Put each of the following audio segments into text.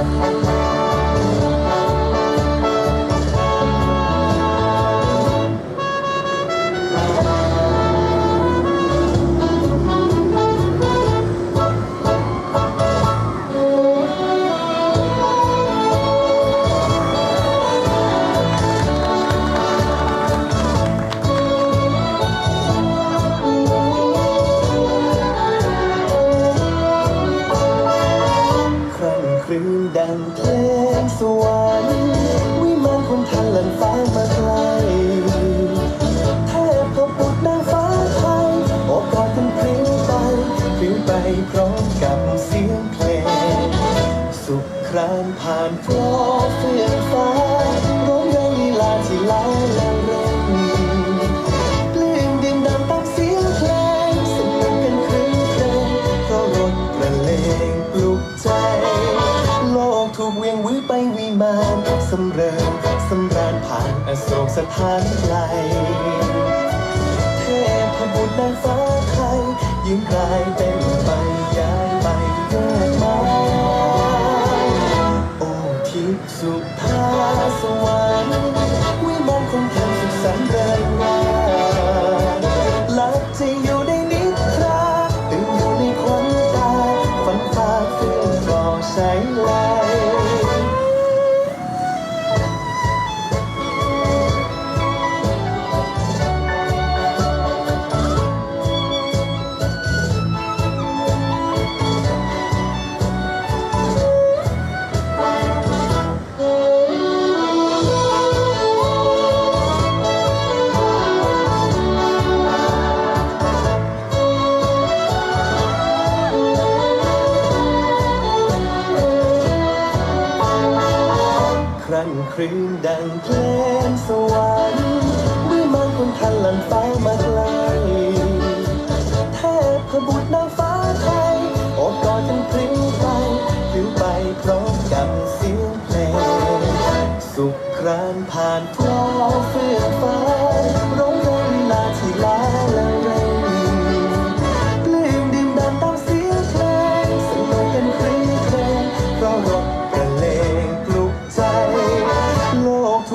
ค งเพลงสวรรค์วิมานคนทันหลันฟ้ามาไกลเทพพบุตรนางฟ้าไทยโอบกอดกันพลิ้วไปพลิ้วไปพร้อมกับเสียงเพลง สุขครานผ่านเพราะเฟื่อ เวียงวิไปวิมานสำเริงสำราญผ่านอโศกสถานไกลเทพบุตรนางฟ้าไทยยิ่งกลายเป็นไปย้ายไปแยกมาโอ้ทิพสุภาสวรรค์วิมานคงแข่งสุขสันต์เริงราหลับที่อยู่ในนิทราตื่นอยู่ในควันตาฝันฟาเฟื่องรอใช้ ไหลครั้นครื้นดังเพลงสวรรค์วิมานคนทันลันฟ้ามาไกลเทพบุตรนางฟ้าไทยโอบกอดกันพริ้วไปพลิ้วไปพร้อมกับเสียงเพลง สุขครานผ่าน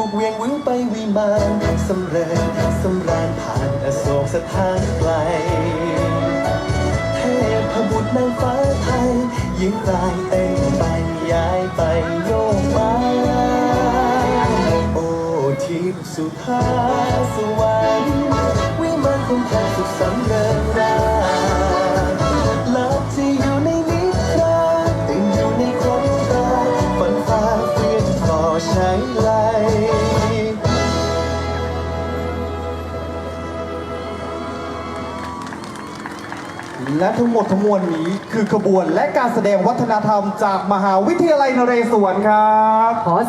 กเวียงวิวไปวิมานสำเริงสำราญผ่านอโศกสถานไกล เทพบุตรนางฟ้าไทยยิ่งกลายเต้นไปย้ายไปโยกมาโอ้ทิพสุธาสวรรค์ และทั้งหมดทั้งมวลนี้คือขบวนและการแสดงวัฒนธรรมจากมหาวิทยาลัยนเรศวรครับ ขอ